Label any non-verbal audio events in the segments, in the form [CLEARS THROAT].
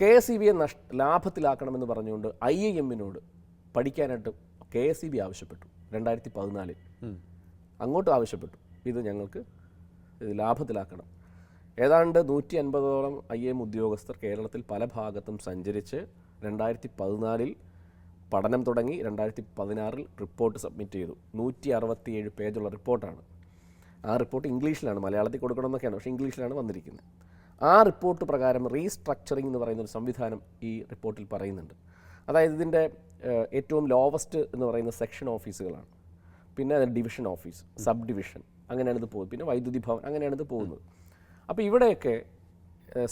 K S E ബിയെ നഷ്ട ലാഭത്തിലാക്കണമെന്ന് പറഞ്ഞുകൊണ്ട് I I എമ്മിനോട് പഠിക്കാനായിട്ട് കെ എസ് ഇ ബി ആവശ്യപ്പെട്ടു രണ്ടായിരത്തി പതിനാലിൽ അങ്ങോട്ടും ആവശ്യപ്പെട്ടു. ഇത് ഞങ്ങൾക്ക് ലാഭത്തിലാക്കണം. ഏതാണ്ട് നൂറ്റി അൻപതോളം ഐ എം ഉദ്യോഗസ്ഥർ കേരളത്തിൽ പല ഭാഗത്തും സഞ്ചരിച്ച് രണ്ടായിരത്തി പതിനാലിൽ പഠനം തുടങ്ങി രണ്ടായിരത്തി പതിനാറിൽ റിപ്പോർട്ട് സബ്മിറ്റ് ചെയ്തു. നൂറ്റി അറുപത്തിയേഴ് പേജുള്ള റിപ്പോർട്ടാണ്. ആ റിപ്പോർട്ട് ഇംഗ്ലീഷിലാണ്. മലയാളത്തിൽ കൊടുക്കണമെന്നൊക്കെയാണ്. പക്ഷേ ഇംഗ്ലീഷിലാണ് വന്നിരിക്കുന്നത്. ആ റിപ്പോർട്ട് പ്രകാരം റീസ്ട്രക്ചറിങ് എന്ന് പറയുന്ന ഒരു സംവിധാനം ഈ റിപ്പോർട്ടിൽ പറയുന്നുണ്ട്. അതായത് ഇതിന്റെ ഏറ്റവും ലോവസ്റ്റ് എന്ന് പറയുന്ന സെക്ഷൻ ഓഫീസുകളാണ് പിന്നെ അതിന്റെ ഡിവിഷൻ ഓഫീസ് സബ് ഡിവിഷൻ അങ്ങനെയാണ് ഇത് പോകുന്നത്. പിന്നെ വൈദ്യുതി ഭവൻ അങ്ങനെയാണ് ഇത് പോകുന്നത്. അപ്പോൾ ഇവിടെയൊക്കെ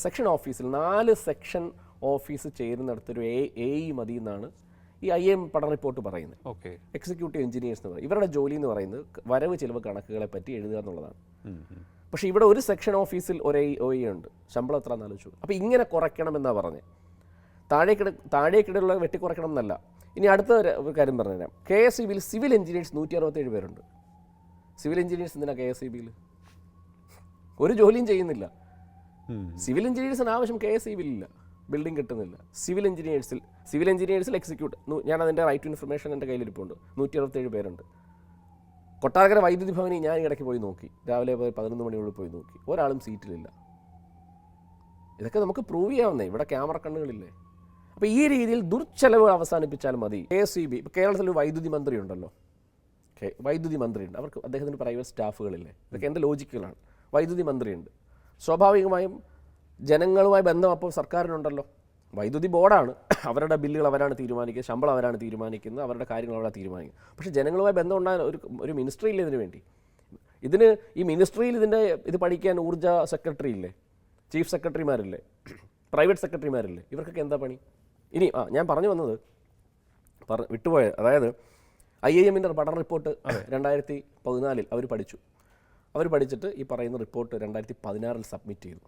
സെക്ഷൻ ഓഫീസിൽ നാല് സെക്ഷൻ ഓഫീസ് ചേരുന്നിടത്തൊരു എ എ ഇ മതി എന്നാണ് ഈ ഐ എം പഠന റിപ്പോർട്ട് പറയുന്നത്. ഓക്കെ. എക്സിക്യൂട്ടീവ് എഞ്ചിനീയേഴ്സ് എന്ന് പറയും. ഇവരുടെ ജോലി എന്ന് പറയുന്നത് വരവ് ചിലവ് കണക്കുകളെ പറ്റി എഴുതുക എന്നുള്ളതാണ്. പക്ഷേ ഇവിടെ ഒരു സെക്ഷൻ ഓഫീസിൽ ഒരേ ഒ ഉണ്ട്. ശമ്പളം എത്ര എന്നാലോചിച്ചു അപ്പോൾ ഇങ്ങനെ കുറയ്ക്കണമെന്നാണ് പറഞ്ഞത് താഴേക്കിട താഴേക്കിടയിലുള്ള വെട്ടിക്കുറയ്ക്കണം എന്നല്ല. ഇനി അടുത്ത ഒരു- കാര്യം പറഞ്ഞുതരാം കെ എസ് ഇ ബിയിൽ സിവിൽ എഞ്ചിനീയേഴ്സ് നൂറ്റി അറുപത്തേഴ് പേരുണ്ട്. സിവിൽ എഞ്ചിനീയേഴ്സ് എന്തിനാണ് കെ എസ് ഇ ബിയിൽ? ഒരു ജോലിയും ചെയ്യുന്നില്ല. സിവിൽ എഞ്ചിനീയേഴ്സിന് ആവശ്യം കെ എസ് ഇ ബിയിലില്ല. ബിൽഡിംഗ് കിട്ടുന്നില്ല. സിവിൽ എഞ്ചിനീയേഴ്സിൽ സിവിൽ എഞ്ചിനീയേഴ്സിൽ എക്സിക്യൂട്ട്. ഞാൻ അതിന്റെ റൈറ്റ് ടു ഇൻഫർമേഷൻ എന്റെ കയ്യിലിരിപ്പുണ്ട്. നൂറ്റി അറുപത്തേഴ് പേരുണ്ട്. കൊട്ടാരക്കര വൈദ്യുതി ഭവനിൽ ഞാൻ ഇടയ്ക്ക് പോയി നോക്കി. രാവിലെ പോയി പതിനൊന്ന് മണിയോട് പോയി നോക്കി. ഒരാളും സീറ്റിലില്ല. ഇതൊക്കെ നമുക്ക് പ്രൂവ് ചെയ്യാവുന്നേ. ഇവിടെ ക്യാമറ കണ്ണുകളില്ലേ? അപ്പോൾ ഈ രീതിയിൽ ദുർച്ചെലവ് അവസാനിപ്പിച്ചാൽ മതി. കെ എസ് ഇ ബി ഇപ്പോൾ കേരളത്തിൽ ഒരു വൈദ്യുതി മന്ത്രി ഉണ്ടല്ലോ. വൈദ്യുതി മന്ത്രിയുണ്ട് അവർക്ക് അദ്ദേഹത്തിന് പ്രൈവറ്റ് സ്റ്റാഫുകളില്ലേ? ഇതൊക്കെ എന്റെ ലോജിക്കുകളാണ് വൈദ്യുതി മന്ത്രിയുണ്ട്. സ്വാഭാവികമായും ജനങ്ങളുമായി ബന്ധം അപ്പോൾ സർക്കാരിനുണ്ടല്ലോ. വൈദ്യുതി ബോർഡാണ്. അവരുടെ ബില്ലുകൾ അവരാണ് തീരുമാനിക്കുക ശമ്പളം അവരാണ് തീരുമാനിക്കുന്നത് അവരുടെ കാര്യങ്ങൾ അവരാണ് തീരുമാനിക്കുന്നത്. പക്ഷേ ജനങ്ങളുമായി ബന്ധം ഉണ്ടാകാൻ ഒരു ഒരു മിനിസ്ട്രി ഇല്ല ഇതിനു വേണ്ടി. ഇതിന് ഈ മിനിസ്ട്രിയിൽ ഇതിന്റെ ഇത് പഠിക്കാൻ ഊർജ സെക്രട്ടറി ഇല്ലേ? ചീഫ് സെക്രട്ടറിമാരില്ലേ പ്രൈവറ്റ് സെക്രട്ടറിമാരില്ലേ ഇവർക്കൊക്കെ എന്താ പണി? ഇനി ആ ഞാൻ പറഞ്ഞു വന്നത് പറ വിട്ടുപോയ അതായത് ഐ ഐ എമ്മിന്റെ പഠന റിപ്പോർട്ട് രണ്ടായിരത്തി പതിനാലിൽ അവർ പഠിച്ചു. അവർ പഠിച്ചിട്ട് ഈ പറയുന്ന റിപ്പോർട്ട് രണ്ടായിരത്തി പതിനാറിൽ സബ്മിറ്റ് ചെയ്തു.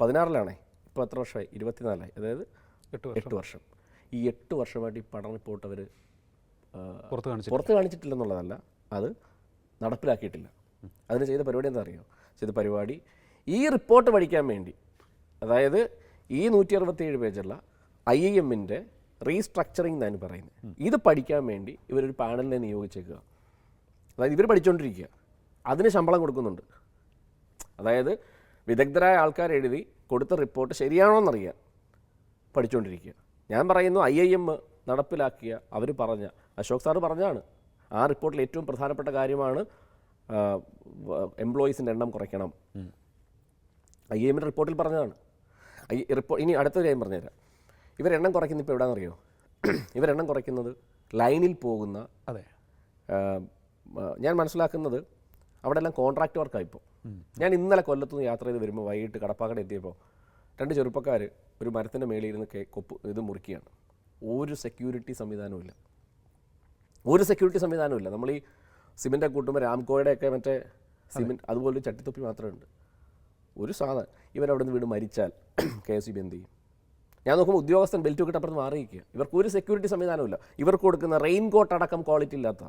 പതിനാറിലാണേ? ഇപ്പോൾ എത്ര വർഷമായി ഇരുപത്തിനാലായി അതായത് എട്ട് വർഷം. ഈ എട്ട് വർഷമായിട്ട് ഈ പഠന റിപ്പോർട്ട് അവർ പുറത്ത് കാണിച്ചു പുറത്ത് കാണിച്ചിട്ടില്ലെന്നുള്ളതല്ല അത് നടപ്പിലാക്കിയിട്ടില്ല. അതിന് ചെയ്ത പരിപാടി എന്താ അറിയോ? ചെയ്ത പരിപാടി ഈ റിപ്പോർട്ട് പഠിക്കാൻ വേണ്ടി അതായത് ഈ നൂറ്റി അറുപത്തിയേഴ് പേജുള്ള ഐ ഐ എമ്മിന്റെ റീസ്ട്രക്ചറിങ് എന്നാണ് പറയുന്നത്. ഇത് പഠിക്കാൻ വേണ്ടി ഇവരൊരു പാനലിനെ നിയോഗിച്ചേക്കുക. അതായത് ഇവർ പഠിച്ചുകൊണ്ടിരിക്കുക അതിന് ശമ്പളം കൊടുക്കുന്നുണ്ട്. അതായത് വിദഗ്ധരായ ആൾക്കാർ എഴുതി കൊടുത്ത റിപ്പോർട്ട് ശരിയാണോ എന്നറിയാൻ പഠിച്ചുകൊണ്ടിരിക്കുക ഞാൻ പറയുന്നു ഐ ഐ എം നടപ്പിലാക്കിയ അവർ പറഞ്ഞ അശോക് സാറ് പറഞ്ഞാണ് ആ റിപ്പോർട്ടിൽ ഏറ്റവും പ്രധാനപ്പെട്ട കാര്യമാണ് എംപ്ലോയീസിന്റെ എണ്ണം കുറയ്ക്കണം. ഐ എമ്മിന്റെ റിപ്പോർട്ടിൽ പറഞ്ഞതാണ്. ഐ റിപ്പോർട്ട് ഇനി അടുത്തൊരു കാര്യം പറഞ്ഞുതരാം. ഇവരെണ്ണം കുറയ്ക്കുന്നത് ഇപ്പോൾ എവിടെയാണെന്നറിയോ ഇവരെണ്ണം കുറയ്ക്കുന്നത് ലൈനിൽ പോകുന്ന അതെ. ഞാൻ മനസ്സിലാക്കുന്നത് അവിടെ എല്ലാം കോൺട്രാക്ട് വർക്കാണ് ഇപ്പോൾ ഞാൻ ഇന്നലെ കൊല്ലത്തുനിന്ന് യാത്ര ചെയ്ത് വരുമ്പോൾ വൈകിട്ട് കടപ്പാക്കട എത്തിയപ്പോൾ രണ്ട് ചെറുപ്പക്കാർ ഒരു മരത്തിന്റെ മേളിൽ ഇരുന്ന് കൊപ്പ് ഇത് മുറിക്കുകയാണ്. ഒരു സെക്യൂരിറ്റി സംവിധാനവും ഇല്ല. ഒരു സെക്യൂരിറ്റി സംവിധാനവും ഇല്ല. നമ്മൾ ഈ സിമെന്റ് കൂട്ടുമ്പോൾ രാംകോയുടെ ഒക്കെ മറ്റേ സിമെന്റ് അതുപോലെ ഒരു ചട്ടിത്തൊപ്പി മാത്രമേ ഉണ്ട് ഒരു സാധനം. ഇവരവിടെ നിന്ന് വീട് മരിച്ചാൽ [CLEARS THROAT] കെ എസ് സി ബി എന്ത് ചെയ്യും? ഞാൻ നോക്കുമ്പോൾ ഉദ്യോഗസ്ഥൻ ബെൽറ്റ് കിട്ടപ്പുറത്ത് മാറിയിരിക്കുക ഇവർക്ക് ഒരു സെക്യൂരിറ്റി സംവിധാനമില്ല ഇവർക്ക് കൊടുക്കുന്ന റെയിൻ കോട്ട് അടക്കം ക്വാളിറ്റി ഇല്ലാത്ത